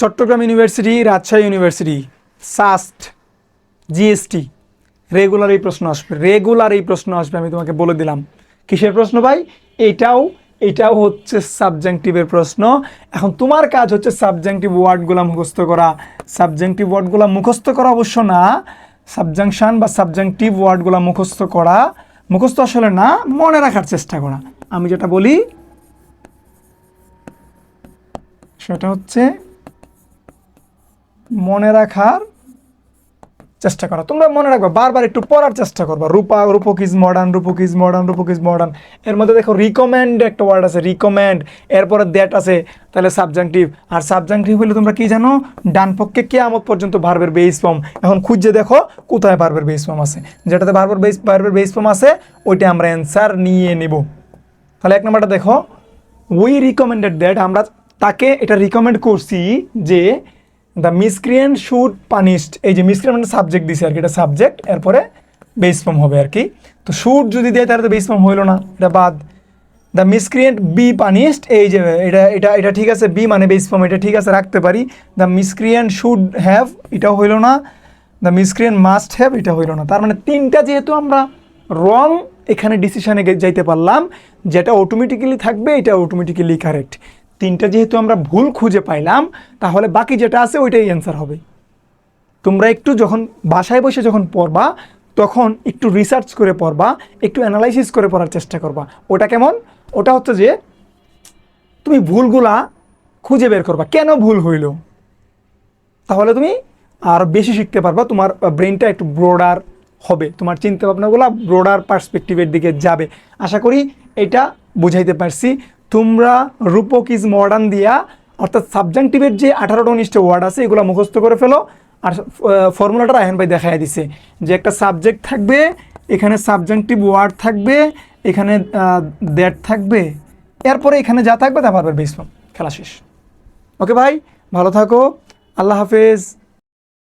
Chattogram university, Rajshahi university SUST GST regular এই প্রশ্ন আসবে রেগুলার এই প্রশ্ন আসবে, আমি তোমাকে বলে দিলাম। কিসের প্রশ্ন ভাই? এটাও এটাও হচ্ছে সাবজেক্টিভের প্রশ্ন। এখন তোমার কাজ হচ্ছে সাবজেক্টিভ ওয়ার্ডগুলো মুখস্থ করা। সাবজেক্টিভ ওয়ার্ডগুলো মুখস্থ করা অবশ্য না সাবজাংশন বা সাবজেক্টিভ ওয়ার্ডগুলো মুখস্থ করা। মুখস্থ আসলে না, মনে রাখার চেষ্টা করা। আমি যেটা বলি, সেটা হচ্ছে রাখার চেষ্টা করা। তোমরা মনে রাখবা, বারবার একটু পড়ার চেষ্টা করবা। রূপা রূপক ইজ মডার্ন রূপক ইজ মডার্ন রূপক ইজ মডার্ন এর মধ্যে দেখো রিকমেন্ড একটা ওয়ার্ড আছে রিকমেন্ড এরপরে দ্যাট আছে, তাহলে সাবজাংটিভ আর সাবজাংটিভ হলে তোমরা কি জানো? ডান পক্ষে কেয়ামত পর্যন্ত ভার্বের বেস ফর্ম এখন খুঁজে দেখো কোথায় ভার্বের বেস ফর্ম আছে। যেটাতে ভার্বের বেস ভার্বের বেস ফর্ম আছে, ওইটা আমরা অ্যান্সার নিয়ে নেব। তাহলে এক নম্বরটা দেখো। উই রিকমেন্ডেড দ্যাট আমরা তাকে এটা রিকমেন্ড করছি যে দ্য মিসক্রিয়েন্ট শুড পানিশড এই যে মিসক্রিয়েন্ট মানে সাবজেক্ট দিছে আর কি, এটা সাবজেক্ট এরপরে বেস ফর্ম হবে আর কি। তো শুড যদি দেয় তাহলে তো বেস ফর্ম হইল না, এটা বাদ। দ্য মিসক্রিয়েন্ট বি পানিশড এই যে এটা এটা এটা ঠিক আছে বি মানে বেস ফর্ম এটা ঠিক আছে, রাখতে পারি। দ্য মিসক্রিয়েন্ট শুড হ্যাভ এটাও হইল না। দ্য মিসক্রিয়েন্ট মাস্ট হ্যাভ এটা হইল না। তার মানে তিনটা যেহেতু আমরা রং এখানে ডিসিশনে যাইতে পারলাম, যেটা অটোমেটিক্যালি থাকবে, এটা অটোমেটিক্যালি কারেক্ট তিনটা যেহেতু আমরা ভুল খুঁজে পাইলাম, তাহলে বাকি যেটা আছে ওইটাই অ্যান্সার হবে। তোমরা একটু যখন বাসায় বসে যখন পড়বা, তখন একটু রিসার্চ করে পড়বা, একটু অ্যানালাইসিস করে পড়ার চেষ্টা করবা। ওটা কেমন? ওটা হচ্ছে যে, তুমি ভুলগুলা খুঁজে বের করবা। কেন ভুল হইল? তাহলে তুমি আর বেশি শিখতে পারবা, তোমার ব্রেনটা একটু ব্রোডার হবে। তোমার চিন্তা ভাবনাগুলো ব্রোডার পার্সপেক্টিভের দিকে যাবে। আশা করি এটা বুঝাইতে পারছি। তোমরা রূপক ইজ মডার্ন দিয়া, অর্থাৎ সাবজেক্টিভের যে আঠারোটা উনিশটা ওয়ার্ড আছে, এগুলো মুখস্থ করে ফেলো। আর ফর্মুলাটা রায়হান ভাই দেখাই দিছে। যে একটা সাবজেক্ট থাকবে, এখানে সাবজেক্টিভ ওয়ার্ড থাকবে, এখানে দ্যাট থাকবে। এরপরে এখানে যা থাকবে তা পারবে বেসফর্ম খেলা শেষ। ওকে ভাই, ভালো থাকো। আল্লাহ হাফেজ।